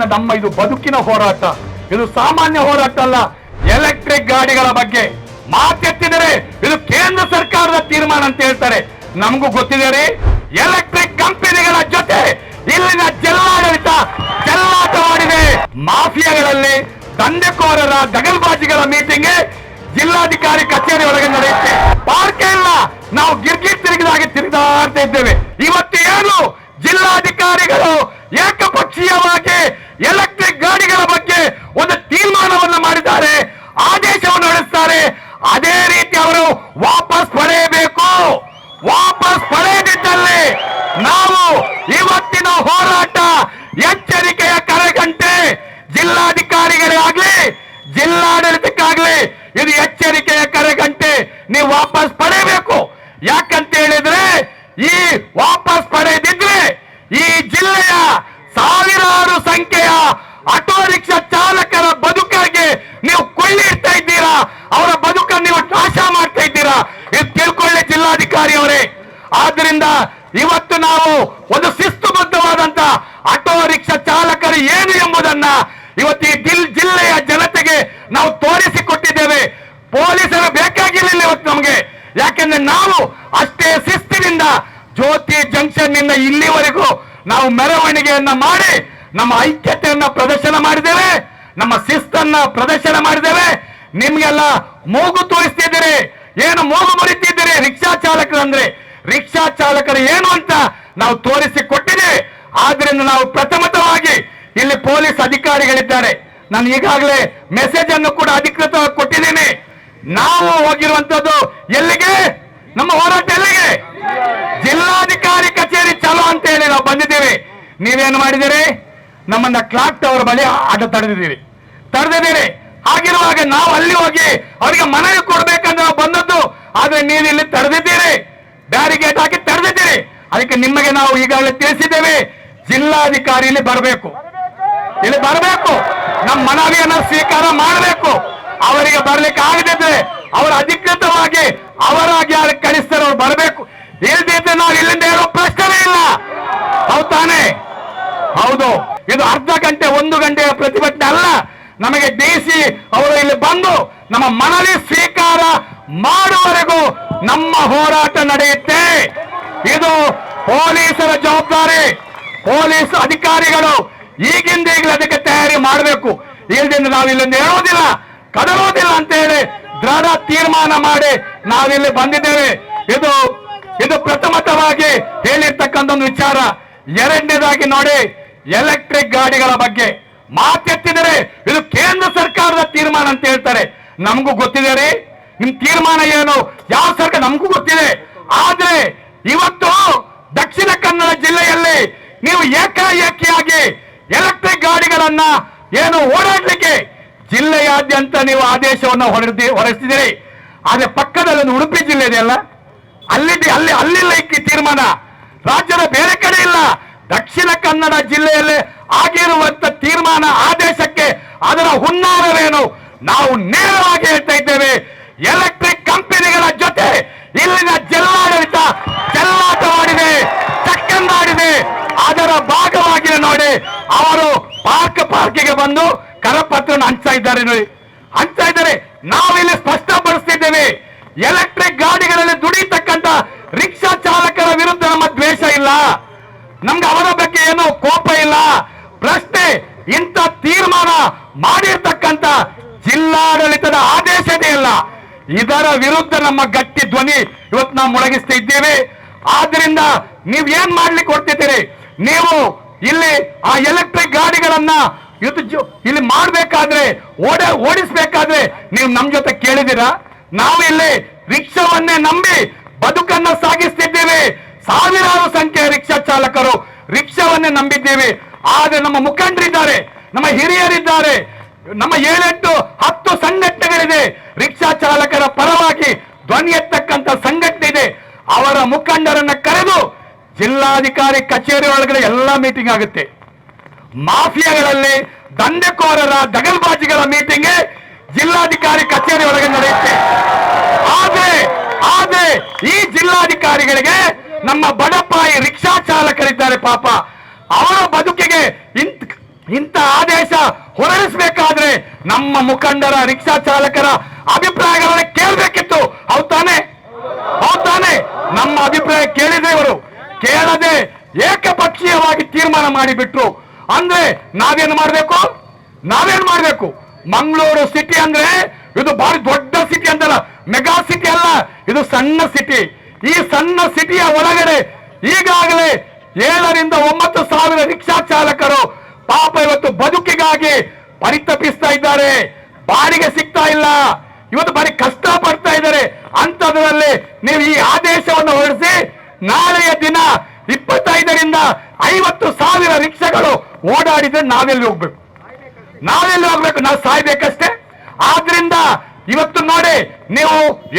ನಮ್ಮ ಇದು ಬದುಕಿನ ಹೋರಾಟ. ಇದು ಸಾಮಾನ್ಯ ಹೋರಾಟ ಅಲ್ಲ, ಎಲೆಕ್ಟ್ರಿಕ್ ಗಾಡಿಗಳ ಬಗ್ಗೆ ಮಾತೆತ್ತಿದರೆ ಇದು ಕೇಂದ್ರ ಸರ್ಕಾರದ ತೀರ್ಮಾನ ಅಂತ ಹೇಳ್ತಾರೆ. ನಮಗೂ ಗೊತ್ತಿದೆ ರೀ, ಎಲೆಕ್ಟ್ರಿಕ್ ಕಂಪನಿಗಳ ಜೊತೆ ಇಲ್ಲಿನ ಜಿಲ್ಲಾಡಳಿತ ಚೆಲ್ಲಾಟವಾಡಿದೆ ಮಾಫಿಯಾಗಳಲ್ಲಿ ದಂಡೆಕೋರರ ದಗಲ್ಬಾಜಿಗಳ ಮೀಟಿಂಗ್ ಜಿಲ್ಲಾಧಿಕಾರಿ ಕಚೇರಿ ಒಳಗೆ ನಡೆಯುತ್ತೆ. ಪಾರ್ಕೆ ಇಲ್ಲ, ನಾವು ಗಿರ್ಗಿರ್ ತಿರುಗಿದಾಗೆ ತಿರುಗಾಡ್ತಾ ಇದ್ದೇವೆ. ಇವತ್ತು ಏನು? ಜಿಲ್ಲಾಧಿಕಾರಿಗಳು ಏಕಪಕ್ಷೀಯವಾಗಿ ಎಲೆಕ್ಟ್ರಿಕ್ ಗಾಡಿಗಳ ಬಗ್ಗೆ ಒಂದು ತೀರ್ಮಾನವನ್ನು ಮಾಡಿದ್ದಾರೆ ಆದೇಶವನ್ನು ಹೊರಡಿಸ್ತಾರೆ ಅದೇ ರೀತಿ ಅವರು ವಾಪಸ್ ಪಡೆಯಬೇಕು ವಾಪಸ್ ಪಡೆಯದಿದ್ದಲ್ಲಿ ನಾವು ಇವತ್ತಿನ ಹೋರಾಟ ಎಚ್ಚರಿಕೆಯ ಕರೆಗಂಟೆ ಜಿಲ್ಲಾಧಿಕಾರಿಗಳಿಗಾಗ್ಲಿ ಜಿಲ್ಲಾಡಳಿತಕ್ಕಾಗ್ಲಿ ಇದು ಎಚ್ಚರಿಕೆಯ ಕರೆಗಂಟೆ ನೀವು ವಾಪಸ್ ಪಡೆಯಬೇಕು ಯಾಕಂತ ಹೇಳಿದ್ರೆ ಈ ವಾಪಸ್ ಪಡೆದಿದ್ರೆ ಈ ಜಿಲ್ಲೆಯ ಸಾವಿರಾರು ಸಂಖ್ಯೆಯ ಆಟೋ ರಿಕ್ಷಾ ಚಾಲಕರ ಬದುಕಿಗೆ ನೀವು ಕೊಳ್ಳಿ ಇಡ್ತಾ ಇದ್ದೀರಾ ಅವರ ಬದುಕನ್ನು ನೀವು ನಾಶ ಮಾಡ್ತಾ ಇದ್ದೀರಾ ಇದು ತಿಳ್ಕೊಳ್ಳಿ ಜಿಲ್ಲಾಧಿಕಾರಿ ಅವರೇ ಆದ್ರಿಂದ ಇವತ್ತು ನಾವು ಒಂದು ಶಿಸ್ತುಬದ್ಧವಾದಂತ ಆಟೋ ರಿಕ್ಷಾ ಚಾಲಕರು ಏನು ಎಂಬುದನ್ನ ಇವತ್ತು ಈ ಜಿಲ್ಲೆಯ ಜನತೆಗೆ ನಾವು ತೋರಿಸಿಕೊಟ್ಟಿದ್ದೇವೆ. ಪೊಲೀಸರು ಬೇಕಾಗಿರಲಿಲ್ಲ ಇವತ್ತು ನಮಗೆ. ಯಾಕೆಂದ್ರೆ ನಾವು ಅಷ್ಟೇ ಶಿಸ್ತಿನಿಂದ ಜ್ಯೋತಿ ಜಂಕ್ಷನ್ನಿಂದ ಇಲ್ಲಿವರೆಗೂ ನಾವು ಮೆರವಣಿಗೆಯನ್ನ ಮಾಡಿ ನಮ್ಮ ಐಕ್ಯತೆಯನ್ನ ಪ್ರದರ್ಶನ ಮಾಡಿದ್ದೇವೆ. ನಮ್ಮ ಶಿಸ್ತನ್ನ ಪ್ರದರ್ಶನ ಮಾಡಿದ್ದೇವೆ. ನಿಮ್ಗೆಲ್ಲ ಮೂಗು ತೋರಿಸ್ತಿದ್ದೀರಿ. ಏನು ಮೋಹ ಮುರಿತಿದ್ದೀರಿ ರಿಕ್ಷಾ ಚಾಲಕರಂದ್ರೆ? ರಿಕ್ಷಾ ಚಾಲಕರು ಏನು ಅಂತ ನಾವು ತೋರಿಸಿ ಕೊಟ್ಟಿದೆ ಆದ್ರಿಂದ ನಾವು ಪ್ರಥಮತವಾಗಿ ಇಲ್ಲಿ ಪೊಲೀಸ್ ಅಧಿಕಾರಿಗಳಿದ್ದಾರೆ. ನಾನು ಈಗಾಗಲೇ ಮೆಸೇಜ್ ಅನ್ನು ಕೂಡ ಅಧಿಕೃತವಾಗಿ ಕೊಟ್ಟಿದ್ದೀನಿ. ನಾವು ಹೋಗಿರುವಂತದ್ದು ಎಲ್ಲಿಗೆ? ನಮ್ಮ ಹೋರಾಟ ಎಲ್ಲಿಗೆ? ಜಿಲ್ಲಾಧಿಕಾರಿ ಕಚೇರಿ ಚಲೋ ಅಂತ ಹೇಳಿ ನಾವು ಬಂದಿದ್ದೀವಿ. ನೀವೇನು ಮಾಡಿದಿರಿ ನಮ್ಮನ್ನ ಕ್ಲಾಕ್ ಟವರ್ ಬಳಿ ಆಟ ತಡೆದಿದ್ದೀರಿ. ತಡೆದಿದ್ದೀರಿ. ಹಾಗಿರುವಾಗ ನಾವು ಅಲ್ಲಿ ಹೋಗಿ ಅವರಿಗೆ ಮನವಿ ಕೊಡ್ಬೇಕಂತ ನಾವು ಬಂದದ್ದು. ಆದ್ರೆ ನೀವು ಇಲ್ಲಿ ತಡೆದಿದ್ದೀರಿ. ಬ್ಯಾರಿಗೇಟ್ ಹಾಕಿ ತಡೆದಿದ್ದೀರಿ. ಅದಕ್ಕೆ ನಿಮಗೆ ನಾವು ಈಗಾಗಲೇ ತಿಳಿಸಿದ್ದೇವೆ. ಜಿಲ್ಲಾಧಿಕಾರಿ ಇಲ್ಲಿ ಬರಬೇಕು. ಇಲ್ಲಿ ಬರಬೇಕು. ನಮ್ಮ ಮನವಿಯನ್ನ ಸ್ವೀಕಾರ ಮಾಡಬೇಕು. ಅವರಿಗೆ ಬರ್ಲಿಕ್ಕೆ ಆಗದಿದ್ರೆ ಅವರು ಅಧಿಕೃತವಾಗಿ ಅವರಾಗಿ ಯಾರು ಕಳಿಸ್ತಾರೆ, ಅವ್ರು ಬರಬೇಕು. ಇಲ್ದಿದ್ರೆ ನಾವು ಇಲ್ಲಿಂದ ಹೇಳೋ ಪ್ರಶ್ನೆ ಇಲ್ಲ. ಹೌದ್ ಹೌದು. ಇದು ಅರ್ಧ ಗಂಟೆ, ಒಂದು ಗಂಟೆಯ ಪ್ರತಿಭಟನೆ ಅಲ್ಲ. ನಮಗೆ ಡಿಸಿ ಅವರು ಇಲ್ಲಿ ಬಂದು ನಮ್ಮ ಮನವಿ ಸ್ವೀಕಾರ ಮಾಡುವವರೆಗೂ ನಮ್ಮ ಹೋರಾಟ ನಡೆಯುತ್ತೆ. ಇದು ಪೊಲೀಸರ ಜವಾಬ್ದಾರಿ. ಪೊಲೀಸ್ ಅಧಿಕಾರಿಗಳು ಈಗಿಂದ ಈಗಲೇ ಅದಕ್ಕೆ ತಯಾರಿ ಮಾಡಬೇಕು. ಇಲ್ದಿಂದ ನಾವು ಇಲ್ಲಿಂದ ಹೇಳೋದಿಲ್ಲ ಕದಲೋದಿಲ್ಲ ಅಂತ ಹೇಳಿ ದೃಢ ತೀರ್ಮಾನ ಮಾಡಿ ನಾವಿಲ್ಲಿ ಬಂದಿದ್ದೇವೆ. ಇದು ಇದು ಪ್ರಥಮತವಾಗಿ ಹೇಳಿರ್ತಕ್ಕಂಥ ಒಂದು ವಿಚಾರ. ಎರಡನೇದಾಗಿ ನೋಡಿ, ಎಲೆಕ್ಟ್ರಿಕ್ ಗಾಡಿಗಳ ಬಗ್ಗೆ. ಮಾತೆತ್ತಿದರೆ ಇದು ಕೇಂದ್ರ ಸರ್ಕಾರದ ತೀರ್ಮಾನ ಅಂತ ಹೇಳ್ತಾರೆ. ನಮಗೂ ಗೊತ್ತಿದೆ ರೀ. ನಿಮ್ ತೀರ್ಮಾನ ಏನು? ಯಾವ ಸರ್ಕಾರ? ನಮಗೂ ಗೊತ್ತಿದೆ. ಆದ್ರೆ ಇವತ್ತು ದಕ್ಷಿಣ ಕನ್ನಡ ಜಿಲ್ಲೆಯಲ್ಲಿ ನೀವು ಏಕಾಏಕಿಯಾಗಿ ಎಲೆಕ್ಟ್ರಿಕ್ ಗಾಡಿಗಳನ್ನ ಏನು ಓಡಾಡ್ಲಿಕ್ಕೆ ಜಿಲ್ಲೆಯಾದ್ಯಂತ ನೀವು ಆದೇಶವನ್ನು ಹೊರಡಿ ಹೊರಡಿಸಿದಿರಿ ಆದ್ರೆ ಪಕ್ಕದಲ್ಲಿ ಉಡುಪಿ ಜಿಲ್ಲೆ ಇದೆಯಲ್ಲ ಅಲ್ಲಿ? ಅಲ್ಲಿ, ಅಲ್ಲಿಲ್ಲ ಈ ತೀರ್ಮಾನ. ರಾಜ್ಯದ ಬೇರೆ ಕಡೆ ಇಲ್ಲ. ದಕ್ಷಿಣ ಕನ್ನಡ ಜಿಲ್ಲೆಯಲ್ಲಿ ಆಗಿರುವಂತ ತೀರ್ಮಾನ ಆದೇಶಕ್ಕೆ ಅದರ ಹುನ್ನಾರವೇನು ನಾವು ನೇರವಾಗಿ ಹೇಳ್ತಾ ಇದ್ದೇವೆ. ಎಲೆಕ್ಟ್ರಿಕ್ ಕಂಪನಿಗಳ ಜೊತೆ ಇಲ್ಲಿನ ಜಿಲ್ಲಾಡಳಿತ ಚೆಲ್ಲಾಟವಾಡಿದೆ ಚಕ್ಕಂದಾಡಿದೆ ಅದರ ಭಾಗವಾಗಿ ನೋಡಿ, ಅವರು ಪಾರ್ಕ್ ಪಾರ್ಕಿಗೆ ಬಂದು ಕರಪತ್ರ ಹಂಚ್ತಾ ಇದ್ದಾರೆ ನೋಡಿ. ಹಂಚ್ತಾ ಇದ್ದಾರೆ. ನಾವಿಲ್ಲಿ ಸ್ಪಷ್ಟಪಡಿಸ್ತಿದ್ದೇವೆ ಎಲೆಕ್ಟ್ರಿಕ್ ಗಾಡಿಗಳಲ್ಲಿ ದುಡಿತಕ್ಕಂತ ರಿಕ್ಷಾ ಚಾಲಕರ ವಿರುದ್ಧ ನಮ್ಮ ದ್ವೇಷ ಇಲ್ಲ. ನಮ್ಗೆ ಅವರ ಬಗ್ಗೆ ಏನು ಕೋಪ ಇಲ್ಲ. ಪ್ರಶ್ನೆ, ಇಂಥ ತೀರ್ಮಾನ ಮಾಡಿರ್ತಕ್ಕಂಥ ಜಿಲ್ಲಾಡಳಿತದ ಆದೇಶವೇ ಇಲ್ಲ ಇದರ ವಿರುದ್ಧ ನಮ್ಮ ಗಟ್ಟಿ ಧ್ವನಿ ಇವತ್ತು ನಾವು ಮುಳಗಿಸ್ತಾ ಇದ್ದೇವೆ. ಆದ್ರಿಂದ ನೀವ್ ಏನ್ ಮಾಡ್ಲಿಕ್ಕೆ ಹೊರ್ತಿದ್ದೀರಿ ನೀವು ಇಲ್ಲಿ ಆ ಎಲೆಕ್ಟ್ರಿಕ್ ಗಾಡಿಗಳನ್ನ ಇವತ್ತು ಇಲ್ಲಿ ಮಾಡ್ಬೇಕಾದ್ರೆ, ಓಡ ಓಡಿಸ್ಬೇಕಾದ್ರೆ ನೀವು ನಮ್ ಜೊತೆ ಕೇಳಿದಿರಾ ನಾವು ಇಲ್ಲಿ ರಿಕ್ಷಾವನ್ನೇ ನಂಬಿ ಬದುಕನ್ನ ಸಾಗಿಸ್ತಿದ್ದೇವೆ. ಸಾವಿರಾರು ಸಂಖ್ಯೆಯ ರಿಕ್ಷಾ ಚಾಲಕರು ರಿಕ್ಷಾವನ್ನೇ ನಂಬಿದ್ದೇವೆ. ಆದ್ರೆ ನಮ್ಮ ಮುಖಂಡರಿದ್ದಾರೆ, ನಮ್ಮ ಹಿರಿಯರಿದ್ದಾರೆ. ನಮ್ಮ ಏಳೆಂಟು, ಹತ್ತು ಸಂಘಟನೆಗಳಿದೆ. ರಿಕ್ಷಾ ಚಾಲಕರ ಪರವಾಗಿ ಧ್ವನಿ ಎತ್ತಕ್ಕಂತ ಸಂಘಟನೆ ಇದೆ. ಅವರ ಮುಖಂಡರನ್ನ ಕರೆದು ಜಿಲ್ಲಾಧಿಕಾರಿ ಕಚೇರಿ ಒಳಗಡೆ ಎಲ್ಲ ಮೀಟಿಂಗ್ ಆಗುತ್ತೆ. ಮಾಫಿಯಾಗಳಲ್ಲಿ ದಂಧೆಕೋರರ ದಗಲ್ಬಾಜಿಗಳ ಮೀಟಿಂಗ್ ಜಿಲ್ಲಾಧಿಕಾರಿ ಕಚೇರಿ ಒಳಗೆ ನಡೆಯುತ್ತೆ. ಆದ್ರೆ ಆದ್ರೆ ಈ ಜಿಲ್ಲಾಧಿಕಾರಿಗಳಿಗೆ ನಮ್ಮ ಬಡಪಾಯಿ ರಿಕ್ಷಾ ಚಾಲಕರಿದ್ದಾರೆ ಪಾಪ. ಅವರ ಬದುಕಿಗೆ ಇಂತ ಇಂಥ ಆದೇಶ ಹೊರಡಿಸಬೇಕಾದ್ರೆ ನಮ್ಮ ಮುಖಂಡರ, ರಿಕ್ಷಾ ಚಾಲಕರ ಅಭಿಪ್ರಾಯಗಳನ್ನ ಕೇಳಬೇಕಿತ್ತು. ಹೌದ್ ತಾನೆ? ತಾನೆ? ನಮ್ಮ ಅಭಿಪ್ರಾಯ ಕೇಳಿದೆ ಇವರು. ಕೇಳದೆ ಏಕಪಕ್ಷೀಯವಾಗಿ ತೀರ್ಮಾನ ಮಾಡಿಬಿಟ್ರು. ಅಂದ್ರೆ ನಾವೇನು ಮಾಡಬೇಕು? ನಾವೇನ್ ಮಾಡಬೇಕು? ಮಂಗಳೂರು ಸಿಟಿ ಅಂದ್ರೆ ಇದು ಬಹಳ ದೊಡ್ಡ ಸಿಟಿ ಅಂತಲ್ಲ, ಮೆಗಾ ಸಿಟಿ ಅಲ್ಲ, ಇದು ಸಣ್ಣ ಸಿಟಿ ಈ ಸಣ್ಣ ಸಿಟಿಯ ಒಳಗಡೆ ಈಗಾಗಲೇ ಏಳರಿಂದ ಒಂಬತ್ತು ಸಾವಿರ ರಿಕ್ಷಾ ಚಾಲಕರು ಪಾಪ ಇವತ್ತು ಬದುಕಿಗಾಗಿ ಪರಿತಪಿಸ್ತಾ ಇದ್ದಾರೆ. ಬಾಡಿಗೆ ಸಿಗ್ತಾ ಇಲ್ಲ. ಇವತ್ತು ಬಾರಿ ಕಷ್ಟ ಪಡ್ತಾ ಇದ್ದಾರೆ. ಅಂತದ್ರಲ್ಲಿ ನೀವು ಈ ಆದೇಶವನ್ನು ಹೊರಡಿಸಿ ನಾಳೆಯ ದಿನ ಇಪ್ಪತ್ತೈದರಿಂದ ಐವತ್ತು ಸಾವಿರ ರಿಕ್ಷಾಗಳು ಓಡಾಡಿದ್ರೆ ನಾವೆಲ್ಲಿ ಹೋಗ್ಬೇಕು? ನಾವೆಲ್ಲಿ ಹೋಗ್ಬೇಕು? ನಾವು ಸಾಯ್ಬೇಕಷ್ಟೇ? ಆದ್ರಿಂದ ಇವತ್ತು ನೋಡಿ ನೀವು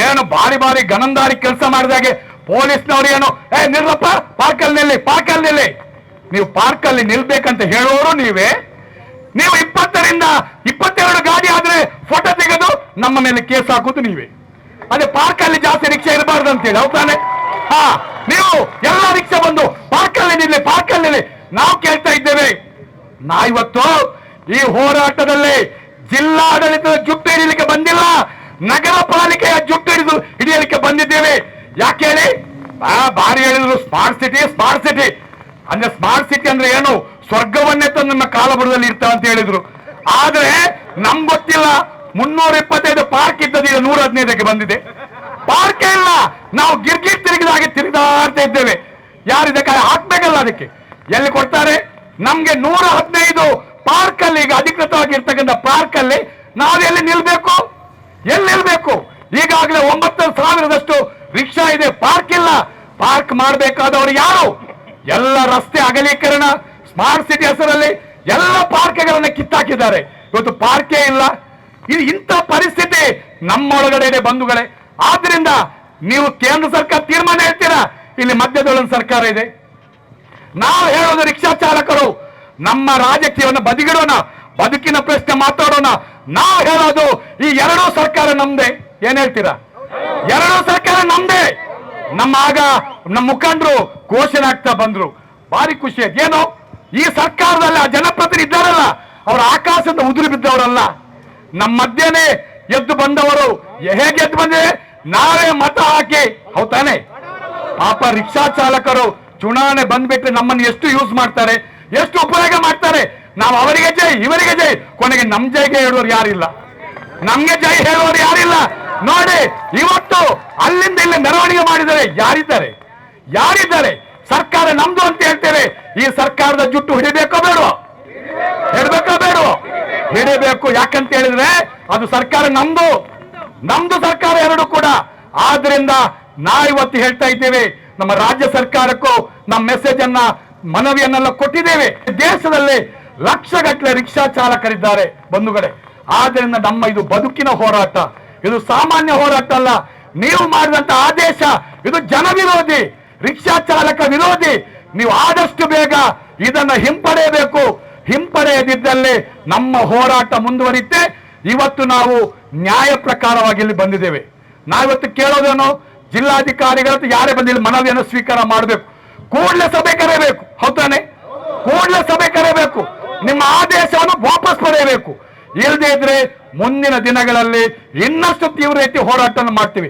ಏನು ಬಾರಿ ಬಾರಿ ಗನಂದಾರಿ ಕೆಲಸ ಮಾಡಿದಾಗೆ ಪೊಲೀಸ್ನವ್ರು ಏನು? ಏ, ನಿಲ್ಲಪ್ಪ, ಪಾರ್ಕಲ್ಲಿ ನಿಲ್ಲಿ ಪಾರ್ಕಲ್ಲಿ ನಿಲ್ಲಿ. ನೀವು ಪಾರ್ಕಲ್ಲಿ ನಿಲ್ಬೇಕಂತ ಹೇಳೋರು ನೀವೇ. ನೀವು ಇಪ್ಪತ್ತರಿಂದ ಇಪ್ಪತ್ತೆರಡು ಗಾಡಿ ಆದ್ರೆ ಫೋಟೋ ತೆಗೆದು ನಮ್ಮ ಮೇಲೆ ಕೇಸ್ ಹಾಕೋದು ನೀವೇ. ಅದೇ ಪಾರ್ಕಲ್ಲಿ ಜಾಸ್ತಿ ರಿಕ್ಷಾ ಇರಬಾರ್ದು ಅಂತೇಳಿ ಹೌದಾನೆ ಹಾ, ನೀವು ಎಲ್ಲ ರಿಕ್ಷಾ ಬಂದು ಪಾರ್ಕಲ್ಲಿ ನಿಲ್ಲಿ ಪಾರ್ಕಲ್ಲಿ ನಿಲ್ಲಿ. ನಾವು ಕೇಳ್ತಾ ಇದ್ದೇವೆ. ನಾ ಇವತ್ತು ಈ ಹೋರಾಟದಲ್ಲಿ ಜಿಲ್ಲಾಡಳಿತದ ಜುಟ್ಟು ಹಿಡಿಯಲಿಕ್ಕೆ ಬಂದಿಲ್ಲ, ನಗರ ಪಾಲಿಕೆಯ ಜುಟ್ಟು ಹಿಡಿದು ಹಿಡಿಯಲಿಕ್ಕೆ ಬಂದಿದ್ದೇವೆ. ಯಾಕೆ ಹೇಳಿ? ಆ ಬಾರಿ ಹೇಳಿದ್ರು ಸ್ಮಾರ್ಟ್ ಸಿಟಿ ಸ್ಮಾರ್ಟ್ ಸಿಟಿ ಅಂದ್ರೆ ಸ್ಮಾರ್ಟ್ ಸಿಟಿ ಅಂದ್ರೆ ಏನು? ಸ್ವರ್ಗವನ್ನೇ ತಂದು ನಮ್ಮ ಕಾಲಬುರದಲ್ಲಿ ಇರ್ತಾವ ಅಂತ ಹೇಳಿದ್ರು. ಆದ್ರೆ ನಮ್ ಗೊತ್ತಿಲ್ಲ, ಮುನ್ನೂರ ಇಪ್ಪತ್ತೈದು ಪಾರ್ಕ್ ಇದ್ದದ್ದು ಈಗ ನೂರ ಹದಿನೈದಕ್ಕೆ ಬಂದಿದೆ. ಪಾರ್ಕೇ ಇಲ್ಲ. ನಾವು ಗಿರ್ಗಿರ್ ತಿರುಗಿದ ಹಾಗೆ ತಿರುಗಾಡ್ತಾ ಇದ್ದೇವೆ. ಯಾರು ಇದಕ್ಕೆ ಹಾಕ್ಬೇಕಲ್ಲ ಅದಕ್ಕೆ. ಎಲ್ಲಿ ಕೊಡ್ತಾರೆ? ನಮ್ಗೆ ನೂರ ಹದಿನೈದು ಪಾರ್ಕ್ ಅಲ್ಲಿ ಈಗ ಅಧಿಕೃತವಾಗಿ ಇರ್ತಕ್ಕಂಥ ಪಾರ್ಕ್ ಅಲ್ಲಿ ನಾವು ಎಲ್ಲಿ ನಿಲ್ಬೇಕು? ಎಲ್ಲಿ ನಿಲ್ಬೇಕು? ಈಗಾಗಲೇ ಒಂಬತ್ತು ಸಾವಿರದಷ್ಟು ರಿಕ್ಷಾ ಇದೆ ಪಾರ್ಕ್ ಇಲ್ಲ. ಪಾರ್ಕ್ ಮಾಡಬೇಕಾದವರು ಯಾರು? ಎಲ್ಲ ರಸ್ತೆ ಅಗಲೀಕರಣ ಸ್ಮಾರ್ಟ್ ಸಿಟಿ ಹೆಸರಲ್ಲಿ ಎಲ್ಲ ಪಾರ್ಕ್ಗಳನ್ನ ಕಿತ್ತಾಕಿದ್ದಾರೆ. ಇವತ್ತು ಪಾರ್ಕೇ ಇಲ್ಲ. ಇದು ಇಂಥ ಪರಿಸ್ಥಿತಿ ನಮ್ಮೊಳಗಡೆ ಇದೆ ಬಂಧುಗಳೇ. ಆದ್ರಿಂದ ನೀವು ಕೇಂದ್ರ ಸರ್ಕಾರ ತೀರ್ಮಾನ ಹೇಳ್ತೀರಾ? ಇಲ್ಲಿ ಮಧ್ಯದೊಳನ ಸರ್ಕಾರ ಇದೆ. ನಾವು ಹೇಳೋದು ರಿಕ್ಷಾ ಚಾಲಕರು, ನಮ್ಮ ರಾಜಕೀಯವನ್ನು ಬದಿಗಿಡೋಣ, ಬದುಕಿನ ಪ್ರಶ್ನೆ ಮಾತಾಡೋಣ. ನಾವು ಹೇಳೋದು ಈ ಎರಡೂ ಸರ್ಕಾರ ನಮ್ದೇ. ಏನ್ ಹೇಳ್ತೀರಾ? ಎರಡೂ ಸರ್ಕಾರ ನಮ್ದೇ. ನಮ್ಮ ಆಗ ನಮ್ಮ ಮುಖಂಡರು ಘೋಷಣೆ ಆಗ್ತಾ ಬಂದ್ರು. ಭಾರಿ ಖುಷಿ ಆಯ್ತು. ಏನು? ಈ ಸರ್ಕಾರದಲ್ಲಿ ಜನಪ್ರತಿನಿಧಿ ಇದ್ದಾರಲ್ಲ, ಅವ್ರ ಆಕಾಶದ ಉದುರು ಬಿದ್ದವರಲ್ಲ. ನಮ್ಮ ಮಧ್ಯನೇ ಎದ್ದು ಬಂದವರು. ಹೇಗೆ ಎದ್ದು ಬಂದಿದೆ ನಾವೇ ಮತ ಹಾಕಿ ಹೌದಾನೆ ಪಾಪ ರಿಕ್ಷಾ ಚಾಲಕರು ಚುನಾವಣೆ ಬಂದ್ಬಿಟ್ರೆ ನಮ್ಮನ್ನು ಎಷ್ಟು ಯೂಸ್ ಮಾಡ್ತಾರೆ, ಎಷ್ಟು ಉಪಯೋಗ ಮಾಡ್ತಾರೆ. ನಾವು ಅವರಿಗೆ ಜೈ, ಇವರಿಗೆ ಜೈ. ಕೊನೆಗೆ ನಮ್ ಜೈಗೆ ಹೇಳುವವರು ಯಾರಿಲ್ಲ. ನಮ್ಗೆ ಜೈ ಹೇಳುವವರು ಯಾರಿಲ್ಲ. ನೋಡಿ, ಇವತ್ತು ಅಲ್ಲಿಂದ ಇಲ್ಲಿ ಮೆರವಣಿಗೆ ಮಾಡಿದರೆ ಯಾರಿದ್ದಾರೆ? ಯಾರಿದ್ದಾರೆ? ಸರ್ಕಾರ ನಮ್ದು ಅಂತ ಹೇಳ್ತೇವೆ. ಈ ಸರ್ಕಾರದ ಜುಟ್ಟು ಹಿಡಿಬೇಕೋ ಬೇಡೋ ಹಿಡಬೇಕೋ ಬೇಡೋ ಹಿಡಿಬೇಕು. ಯಾಕಂತ ಹೇಳಿದ್ರೆ, ಅದು ಸರ್ಕಾರ ನಮ್ದು. ನಮ್ದು ಸರ್ಕಾರ ಎರಡು ಕೂಡ. ಆದ್ರಿಂದ ನಾ ಇವತ್ತು ಹೇಳ್ತಾ ಇದ್ದೇವೆ, ನಮ್ಮ ರಾಜ್ಯ ಸರ್ಕಾರಕ್ಕೂ ನಮ್ಮ ಮೆಸೇಜ್ ಅನ್ನ, ಮನವಿಯನ್ನೆಲ್ಲ ಕೊಟ್ಟಿದ್ದೇವೆ. ದೇಶದಲ್ಲಿ ಲಕ್ಷಗಟ್ಟಲೆ ರಿಕ್ಷಾ ಚಾಲಕರಿದ್ದಾರೆ ಬಂಧುಗಳೇ. ಆದ್ರಿಂದ ನಮ್ಮ ಇದು ಬದುಕಿನ ಹೋರಾಟ. ಇದು ಸಾಮಾನ್ಯ ಹೋರಾಟ ಅಲ್ಲ ನೀವು ಮಾಡಿದಂತ ಆದೇಶ, ಇದು ಜನ ವಿರೋಧಿ, ರಿಕ್ಷಾ ಚಾಲಕ ವಿರೋಧಿ. ನೀವು ಆದಷ್ಟು ಬೇಗ ಇದನ್ನ ಹಿಂಪಡೆಯಬೇಕು. ಹಿಂಪಡೆಯದಿದ್ದಲ್ಲಿ ನಮ್ಮ ಹೋರಾಟ ಮುಂದುವರಿತೆ ಇವತ್ತು ನಾವು ನ್ಯಾಯ ಪ್ರಕಾರವಾಗಿ ಇಲ್ಲಿ ಬಂದಿದ್ದೇವೆ. ನಾವಿವತ್ತು ಕೇಳೋದೇನು? ಜಿಲ್ಲಾಧಿಕಾರಿಗಳ ಯಾರೇ ಬಂದಿಲ್ಲ ಮನವಿಯನ್ನು ಸ್ವೀಕಾರ ಮಾಡಬೇಕು. ಕೂಡಲೇ ಸಭೆ ಕರೆಯಬೇಕು. ಹೌದಾನೆ ಕೂಡಲೇ ಸಭೆ ಕರೆಯಬೇಕು. ನಿಮ್ಮ ಆದೇಶವನ್ನು ವಾಪಸ್ ಪಡೆಯಬೇಕು. ಇಲ್ಲದೇ ಇದ್ರೆ ಮುಂದಿನ ದಿನಗಳಲ್ಲಿ ಇನ್ನಷ್ಟು ತೀವ್ರ ರೀತಿ ಹೋರಾಟ ಮಾಡ್ತೀವಿ.